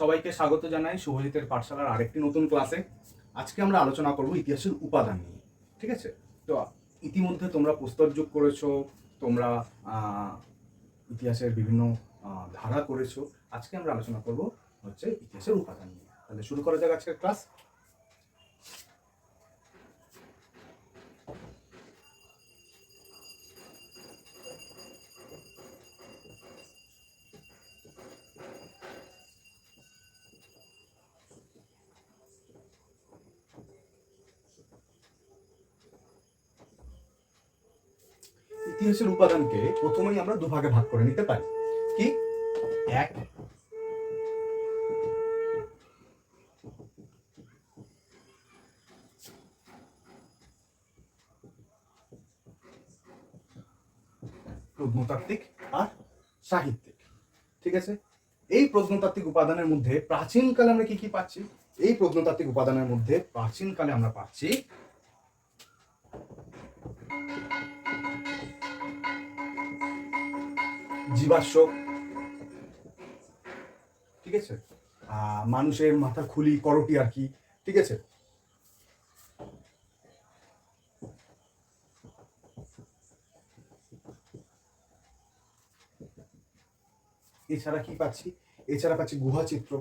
সবাইকে স্বাগত জানাই শুভজিতের পাঠশালার আরেকটি নতুন ক্লাসে। আজকে আমরা আলোচনা করব ইতিহাসের উপাদান নিয়ে, ঠিক আছে? তো ইতিমধ্যে তোমরা পুস্তক যোগ করেছ, তোমরা ইতিহাসের বিভিন্ন ধারা করেছ। আজকে আমরা আলোচনা করব হচ্ছে ইতিহাসের উপাদান নিয়ে। তাহলে শুরু করা যাক আজকের ক্লাস। ইতিহাসের উপাদানকে প্রথমেই আমরা দুভাগে ভাগ করে নিতে পারি। কি? এক। প্রত্নতাত্ত্বিক আর সাহিত্যিক। ঠিক আছে? এই প্রত্নতাত্ত্বিক উপাদানের মধ্যে প্রাচীনকালে আমরা কি কি পাচ্ছি? এই প্রত্নতাত্ত্বিক উপাদানের মধ্যে প্রাচীনকালে আমরা পাচ্ছি জীবাশ্ম। ঠিক আছে? মানুষের মাথা খুলি, করটি আর কি। ঠিক আছে? এছাড়া কি পাচ্ছি? এছাড়া পাচ্ছি গুহা চিত্র।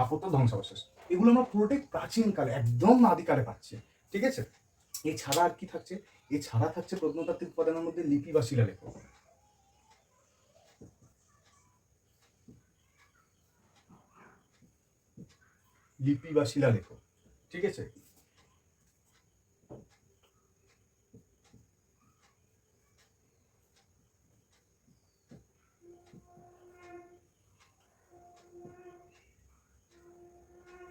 স্থাপত্য ধ্বংসাবশেষ। এগুলো আমরা পুরোটাই প্রাচীনকালে, একদম আদিকালে পাচ্ছি। ঠিক আছে? এছাড়া আর কি থাকছে? এছাড়া থাকছে প্রত্নতাত্ত্বিক উপাদানের মধ্যে লিপি বা শিলালেখ লিপি বা শিলালেখ ঠিক আছে?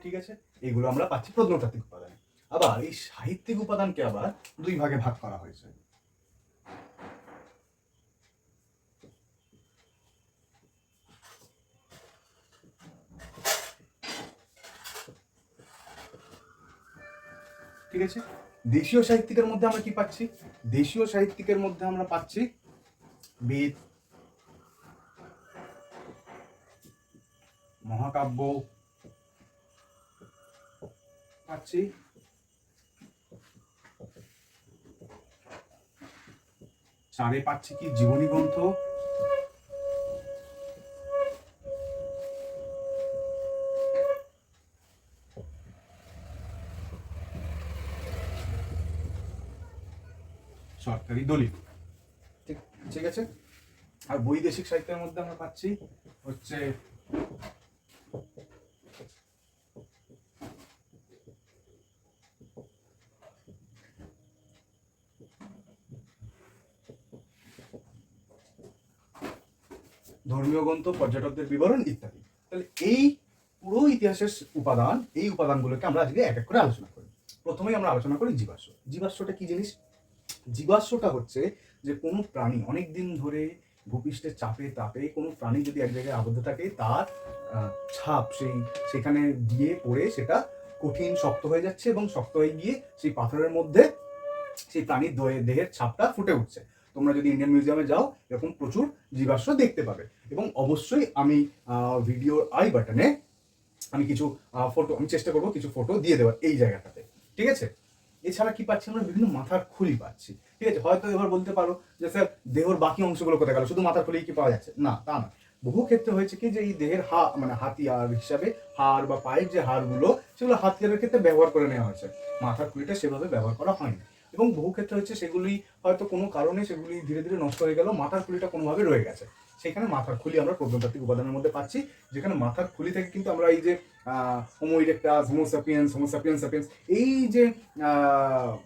ঠিক আছে? এগুলো আমরা পাচ্ছি প্রত্নতাত্ত্বিক উপাদানে। আবার এই সাহিত্যিক উপাদানকে আবার দুই ভাগে ভাগ করা হয়েছে। ঠিক আছে? দেশীয় সাহিত্যিকের মধ্যে আমরা কি পাচ্ছি? দেশীয় সাহিত্যিকের মধ্যে আমরা পাচ্ছি বেদ, মহাকাব্য পাচ্ছি। চারে পাচ্ছি কি জীবনী গ্রন্থ? সরকারি দলিল। ঠিক ঠিক আছে? আর বৈদেশিক সাহিত্যের মধ্যে আমরা পাচ্ছি হচ্ছে ধর্মীয় গ্রন্থ, পর্যটকদের বিবরণ ইত্যাদি। তাহলে এই পুরো ইতিহাসের উপাদান, এই উপাদানগুলোকে আমরা আজকে এক এক করে আলোচনা করি। প্রথমেই আমরা আলোচনা করি জীবাশ্ম। জীবাশ্মটা কি জিনিস? জীবাশ্মটা হচ্ছে যে কোনো প্রাণী অনেক দিন ধরে ভূপৃষ্ঠের চাপে তাপে কোনো প্রাণী যদি এক জায়গায় আবদ্ধ থাকে, তার ছাপ সেই, সেখানে গিয়ে পড়ে সেটা কঠিন, শক্ত হয়ে যাচ্ছে এবং শক্ত হয়ে গিয়ে সেই পাথরের মধ্যে সেই প্রাণীর দেহের ছাপটা ফুটে উঠছে। তোমরা যদি ইন্ডিয়ান মিউজিয়ামে যাও, এরকম প্রচুর জীবাশ্ম দেখতে পাবে। এবং অবশ্যই আমি ভিডিওর আই বাটনে আমি কিছু ফটো আমি চেষ্টা করব কিছু ফটো দিয়ে দেওয়ার এই জায়গাটাতে। ঠিক আছে? এছাড়া কি পাচ্ছি আমরা? বিভিন্ন মাথার খুলি পাচ্ছি। ঠিক আছে? হয়তো এবার বলতে পারো যে, স্যার, দেহর বাকি অংশগুলো কোথায় গেল? শুধু মাথার খুলি কি পাওয়া যাচ্ছে? না, তা না বহু ক্ষেত্রে হয়েছে কি যে, এই দেহের হা মানে হাতিয়ার হিসাবে হাড় বা পায়ের যে হাড়গুলো, সেগুলো হাতিয়ারের ক্ষেত্রে ব্যবহার করে নেওয়া হয়েছে। মাথার খুলিটা সেভাবে ব্যবহার করা হয়নি। এবং বহু ক্ষেত্রে হচ্ছে সেগুলি হয়তো কোনো কারণে সেগুলি ধীরে ধীরে নষ্ট হয়ে গেল মাথার খুলিটা কোনোভাবে রয়ে গেছে। সেখানে মাথার খুলি আমরা প্রত্নতাত্ত্বিক উপাদানের মধ্যে পাচ্ছি, যেখানে মাথার খুলি থেকে কিন্তু আমরা এই যে homo erectus homo sapiens homo sapiens sapiens এই যে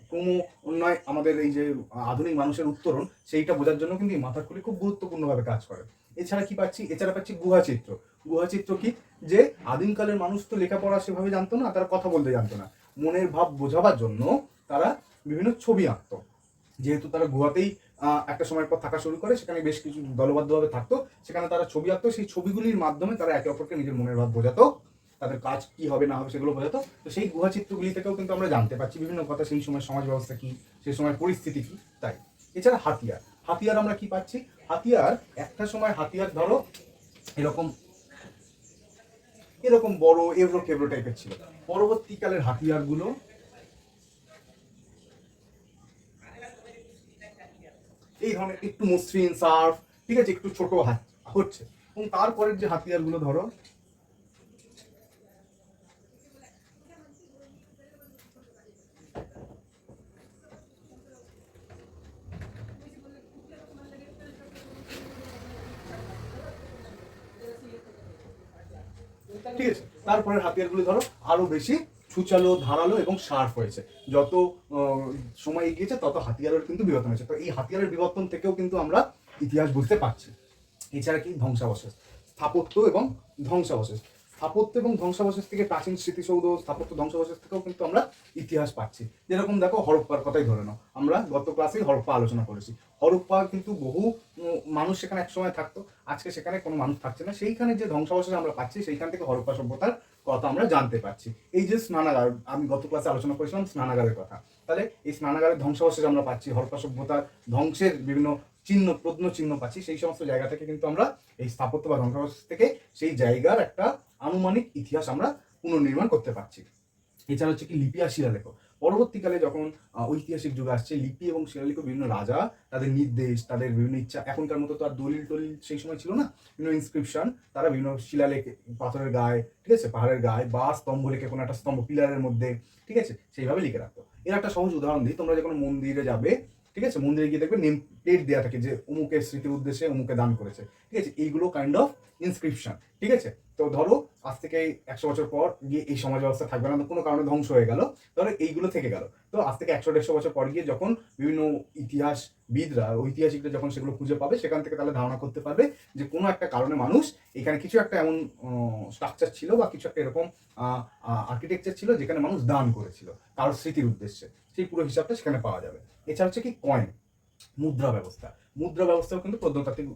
ক্রম উন্নয় আমাদের এই যে আধুনিক মানুষের উত্তরণ, সেইটা বোঝার জন্য কিন্তু এই মাথার খুলি খুব গুরুত্বপূর্ণভাবে কাজ করে। এছাড়া কি পাচ্ছি? এছাড়া পাচ্ছি গুহা চিত্র গুহা চিত্র কি? যে আদিমকালের মানুষ তো লেখাপড়া সেভাবে জানতো না, তারা কথা বলতে জানতো না। মনের ভাব বোঝাবার জন্য তারা বিভিন্ন ছবি আঁকতো। যেহেতু তারা গুহাতেই আহ, একটা সময় পর থাকা শুরু করে সেখানে বেশ কিছু দলবদ্ধভাবে থাকতো সেখানে তারা ছবি আঁকতো সেই ছবিগুলির মাধ্যমে তারা একে অপরকে নিজের মনের ভাব বোঝাতো তাদের কাজ কি হবে না হবে সেগুলো বোঝাতো। তো সেই গুহা চিত্রগুলি থেকেও কিন্তু আমরা জানতে পারছি বিভিন্ন কথা সেই সময় সমাজ ব্যবস্থা কি সেই সময় পরিস্থিতি কি তাই। এছাড়া হাতিয়ার হাতিয়ার আমরা কি পাচ্ছি? হাতিয়ার একটা সময় হাতিয়ার ধরো এরকম এরকম বড় এবড়ো কেবড়ো টাইপের ছিল। পরবর্তীকালের হাতিয়ারগুলো এই ধরনের একটু মসৃণ, সার্ফ, ঠিক আছে, একটু ছোট হাত, হচ্ছে। এবং তারপরের যে হাতিয়ারগুলো ধরো, ঠিক আছে, তারপরের হাতিয়ারগুলো ধরো আরও বেশি ছুচালো ধারালো এবং শার্প হয়েছে। যত সময় এগিয়েছে, তত হাতিয়ারের কিন্তু বিবর্তন হয়েছে। তো এই হাতিয়ারের বিবর্তন থেকেও কিন্তু আমরা ইতিহাস বুঝতে পারছি। এছাড়া কি? ধ্বংসাবশেষ। স্থাপত্য এবং ধ্বংসাবশেষ। স্থাপত্য এবং ধ্বংসাবশেষ থেকে প্রাচীন স্মৃতিসৌধ, স্থাপত্য ধ্বংসাবশেষ থেকেও কিন্তু আমরা ইতিহাস পাচ্ছি। যেরকম দেখো, হরপ্পার কথাই ধরে নাও। আমরা গত ক্লাসেই হরপ্পা আলোচনা করেছি। হরপ্পা কিন্তু বহু মানুষ সেখানে একসময় থাকতো। আজকে সেখানে কোনো মানুষ থাকছে না। সেইখানে যে ধ্বংসাবশেষ আমরা পাচ্ছি, সেইখান থেকে হরপ্পা সভ্যতার কথা আমরা জানতে পারছি। এই যে স্নানাগার, আমি গত ক্লাসে আলোচনা করেছিলাম স্নানাগারের কথা। তাহলে এই স্নানাগারের ধ্বংসাবশেষ আমরা পাচ্ছি হরপ্পা সভ্যতার ধ্বংসের বিভিন্ন চিহ্ন, প্রত্ন চিহ্ন পাচ্ছি, সেই সমস্ত জায়গা থেকে কিন্তু আমরা এই স্থাপত্য বা ধ্বংসাবশেষ থেকে সেই জায়গার একটা আনুমানিক ইতিহাস আমরা পুনর্নির্মাণ করতে পারছি। এছাড়া হচ্ছে কি লিপিয়া শিলালেখ পরবর্তীকালে যখন ঐতিহাসিক যুগ আসছে, লিপি এবং শিলালিপি বিভিন্ন রাজা তাদের নির্দেশ, তাদের বিভিন্ন ইচ্ছা, এখনকার মতো তো আর দলিল টলিল সেই সময় ছিল না, বিভিন্ন ইনস্ক্রিপশন তারা বিভিন্ন শিলালেখ, পাথরের গায়ে, ঠিক আছে, পাহাড়ের গায়ে বা স্তম্ভ লেখে কোনো একটা স্তম্ভ পিলারের মধ্যে, ঠিক আছে, সেইভাবে লিখে রাখতো। এর একটা সহজ উদাহরণ দিই, তোমরা যখন মন্দিরে যাবে, ঠিক আছে, মন্দিরে গিয়ে দেখবে নেম প্লেট দেওয়া থাকে যে অমুকের স্মৃতির উদ্দেশ্যে অমুকে দান করেছে। ঠিক আছে? এইগুলো কাইন্ড অফ ইনস্ক্রিপশন ঠিক আছে? তো ধরো, আজ থেকে একশো বছর পর গিয়ে এই সমাজ ব্যবস্থা থাকবে না, কোনো কারণে ধ্বংস হয়ে গেল, ধরো এইগুলো থেকে গেল। তো আজ থেকে একশো দেড়শো বছর পর গিয়ে যখন বিভিন্ন ইতিহাসবিদরা, ঐতিহাসিকরা যখন সেগুলো খুঁজে পাবে, সেখান থেকে তাহলে ধারণা করতে পারবে যে কোনো একটা কারণে মানুষ এখানে কিছু একটা এমন স্ট্রাকচার ছিল বা কিছু একটা এরকম আর্কিটেকচার ছিল যেখানে মানুষ দান করেছিল, কারোর স্মৃতির উদ্দেশ্যে। সেই পুরো হিসাবটা সেখানে পাওয়া যাবে। এছাড়া হচ্ছে কি কয়েন মুদ্রা ব্যবস্থা। মুদ্রা ব্যবস্থাও কিন্তু প্রত্নতাত্ত্বিক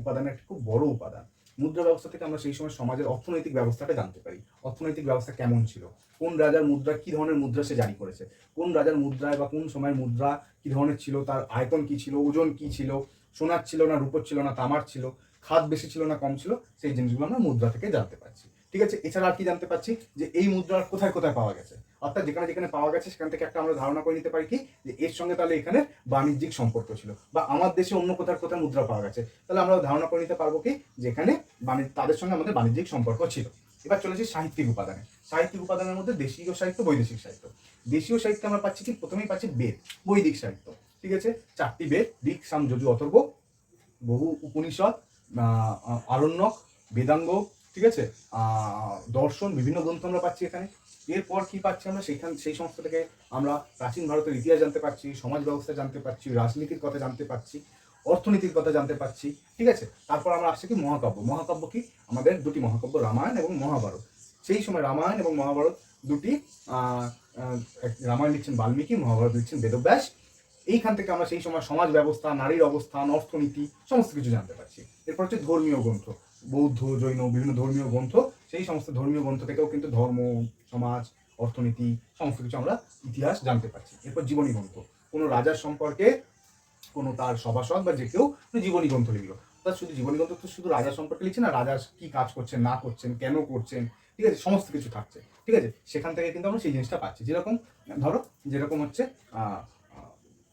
উপাদানের একটি খুব বড় উপাদান। মুদ্রা ব্যবস্থা থেকে আমরা সেই সময় সমাজের অর্থনৈতিক ব্যবস্থাটা জানতে পারি। অর্থনৈতিক ব্যবস্থা কেমন ছিল? কোন রাজার মুদ্রা কি ধরনের মুদ্রা সে জারি করেছে? কোন রাজার মুদ্রায় বা কোন সময়ের মুদ্রা কি ধরনের ছিল? তার আয়তন কি ছিল? ওজন কি ছিল? সোনার ছিল না, রূপোর ছিল না, তামার ছিল? খাদ বেশি ছিল না, কম ছিল? সেই জিনিসগুলো আমরা মুদ্রা থেকে জানতে পারছি। ঠিক আছে? এছাড়া আর কি জানতে পারছি? যে এই মুদ্রা কোথায় কোথায় পাওয়া গেছে? অর্থাৎ যেখানে যেখানে পাওয়া গেছে, সেখান থেকে একটা আমরা ধারণা করে নিতে পারি কি? যে এর সঙ্গে তাহলে এখানে বাণিজ্যিক সম্পর্ক ছিল। বা আমার দেশে অন্য কোথায় কোথায় মুদ্রা পাওয়া গেছে। তাহলে আমরা ধারণা করে নিতে পারব কি? যেখানে তাদের সঙ্গে আমাদের বাণিজ্যিক সম্পর্ক ছিল। এবার চলেছি সাহিত্যিক উপাদানে। সাহিত্যিক উপাদানের মধ্যে দেশীয় সাহিত্য, বৈদেশিক সাহিত্য। দেশীয় সাহিত্যে আমরা পাচ্ছি কি? প্রথমেই পাচ্ছি বেদ, বৈদিক সাহিত্য। ঠিক আছে? চারটি বেদ, ঋক, সাম, যজু, অথর্ব, বহু উপনিষদ আরণ্যক, বেদাঙ্গ, ঠিক আছে? দর্শন, বিভিন্ন গ্রন্থ আমরা পাচ্ছি এখানে। এরপর কি পাচ্ছি আমরা? সেইখান, সেই সমস্ত থেকে আমরা প্রাচীন ভারতের ইতিহাস জানতে পারছি, সমাজ ব্যবস্থা জানতে পারছি, রাজনীতির কথা জানতে পারছি, অর্থনীতির কথা জানতে পারছি, ঠিক আছে? তারপর আমরা আসছি কি মহাকাব্য। মহাকাব্য কি? আমাদের দুটি মহাকাব্য, রামায়ণ এবং মহাভারত। সেই সময় রামায়ণ এবং মহাভারত দুটি রামায়ণ লিখছেন বাল্মীকি, মহাভারত লিখছেন বেদব্যাস। এইখান থেকে আমরা সেই সময় সমাজ ব্যবস্থা, নারীর অবস্থান, অর্থনীতি, সমস্ত কিছু জানতে পারছি। এরপর হচ্ছে ধর্মীয় গ্রন্থ, বৌদ্ধ, জৈন, বিভিন্ন ধর্মীয় গ্রন্থ সেই সমস্ত ধর্মীয় গ্রন্থ থেকেও কিন্তু ধর্ম, সমাজ, অর্থনীতি, সমস্ত কিছু আমরা ইতিহাস জানতে পারছি। এরপর জীবনী গ্রন্থ। কোনো রাজার সম্পর্কে কোনো তার সভাসদ বা যে কেউ জীবনী গ্রন্থ লিখলো। তার শুধু জীবনী গ্রন্থ তো শুধু রাজার সম্পর্কে লিখছে না, রাজা কি কাজ করছেন, না করছেন, কেন করছেন, ঠিক আছে, সমস্ত কিছু থাকছে, ঠিক আছে? সেখান থেকে কিন্তু আমরা সেই জিনিসটা পাচ্ছি। যেরকম, ধরো, যেরকম হচ্ছে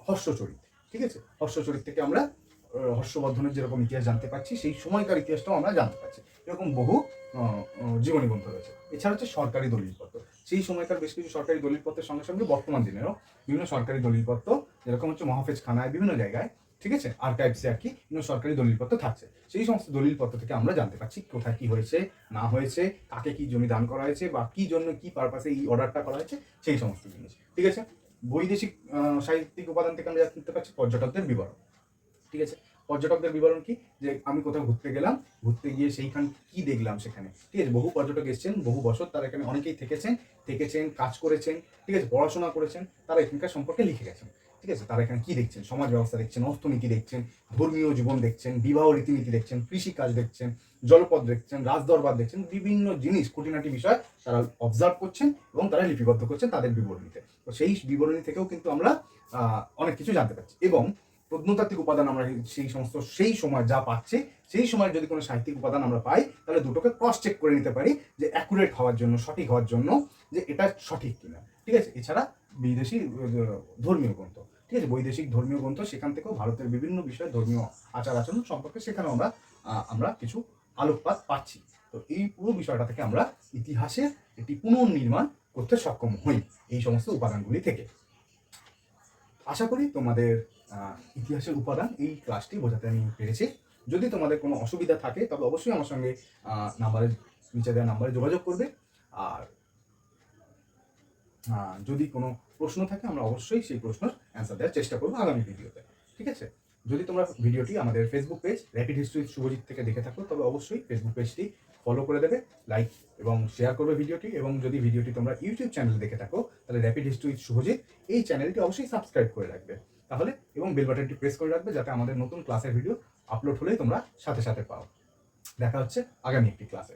হর্ষচরিত, ঠিক আছে? হর্ষচরিত থেকে আমরা হর্ষবর্ধনের যেরকম ইতিহাস জানতে পারছি, সেই সময়কার ইতিহাসটাও আমরা জানতে পারছি। এরকম বহু জীবনী গ্রন্থ রয়েছে। এছাড়া হচ্ছে সরকারি দলিলপত্র। সেই সময়কার বেশ কিছু সরকারি দলিলপত্রের সঙ্গে সঙ্গে বর্তমান দিনেরও বিভিন্ন সরকারি দলিলপত্র, যেরকম হচ্ছে মহাফেজ খানায় বিভিন্ন জায়গায়, ঠিক আছে? আর্কাইভসে আর কি বিভিন্ন সরকারি দলিলপত্র থাকছে। সেই সমস্ত দলিলপত্র থেকে আমরা জানতে পারছি কোথায় কি হয়েছে, না হয়েছে, কাকে কি জমি দান করা হয়েছে বা কি জন্য কি পারপাসে এই অর্ডারটা করা হয়েছে, সেই সমস্ত জিনিস, ঠিক আছে? বৈদেশিক সাহিত্যিক উপাদান থেকে আমরা জানতে পারছি পর্যটকদের বিবরণ, ঠিক আছে? পর্যটকদের বিবরণ কি? যে আমি কোথাও ঘুরতে গেলাম, ঘুরতে গিয়ে সেইখান কি দেখলাম সেখানে? ঠিক আছে, বহু পর্যটক এসেছেন, বহু বছর তারা এখানে অনেকেই থেকেছেন থেকেছেন, কাজ করেছেন, ঠিক আছে, পড়াশোনা করেছেন, তারা এখানকার সম্পর্কে লিখে গেছেন, ঠিক আছে, তারা এখানে কি দেখছেন? সমাজ ব্যবস্থা দেখছেন, অর্থনীতি দেখছেন, ধর্মীয় জীবন দেখছেন, বিবাহ রীতিনীতি দেখছেন, কৃষিকাজ দেখছেন, জলপথ দেখছেন, রাজদরবার দেখছেন, বিভিন্ন জিনিস, খুঁটিনাটি বিষয় তারা অবজার্ভ করছেন এবং তারা লিপিবদ্ধ করছেন তাদের বিবরণীতে। তো সেই বিবরণী থেকেও কিন্তু আমরা অনেক কিছু জানতে পারছি। এবং প্রত্নতাত্ত্বিক উপাদান আমরা সেই সমস্ত, সেই সময় যা পাচ্ছি, সেই সময় যদি কোনো সাহিত্যিক উপাদান আমরা পাই, তাহলে দুটোকে ক্রস চেক করে নিতে পারি যে অ্যাকুরেট হওয়ার জন্য, সঠিক হওয়ার জন্য যে এটা সঠিক কিনা। ঠিক আছে? এছাড়া বিদেশি ধর্মীয় গ্রন্থ। ঠিক আছে? বৈদেশিক ধর্মীয় গ্রন্থ, সেখান থেকেও ভারতের বিভিন্ন বিষয় ধর্মীয় আচার আচরণ সম্পর্কে সেখানে আমরা আমরা কিছু আলোকপাত পাচ্ছি। তো এই পুরো বিষয়টা থেকে আমরা ইতিহাসের একটি পুনর্নির্মাণ করতে সক্ষম হই এই সমস্ত উপাদানগুলি থেকে। আশা করি তোমাদের ইতিহাসের উপাদান এই ক্লাসটি বোঝাতে আমি পেরেছি। যদি তোমাদের কোনো অসুবিধা থাকে, তবে অবশ্যই আমার সঙ্গে নাম্বারে, নিচে দেওয়া নাম্বারে যোগাযোগ করবে। আর যদি কোনো প্রশ্ন থাকে, আমরা অবশ্যই সেই প্রশ্নের অ্যান্সার দেওয়ার চেষ্টা করব আগামী ভিডিওতে ঠিক আছে? যদি তোমরা ভিডিওটি আমাদের Facebook page Rapid History Subhajit থেকে দেখে থাকো, তবে অবশ্যই ফেসবুক পেজটি ফলো করে দেবে লাইক এবং শেয়ার করবে ভিডিওটি, এবং যদি ভিডিওটি তোমরা ইউটিউব চ্যানেলে দেখে থাকো, তাহলে র্যাপিড হিস্ট্রি শুভজিৎ এই চ্যানেলটি অবশ্যই সাবস্ক্রাইব করে রাখবে। তাহলে এবং বেল বাটনটি প্রেস করে রাখবে যাতে আমাদের নতুন ক্লাসের ভিডিও আপলোড হলেই তোমরা সাথে সাথে পাও। দেখা হচ্ছে আগামী একটি ক্লাসে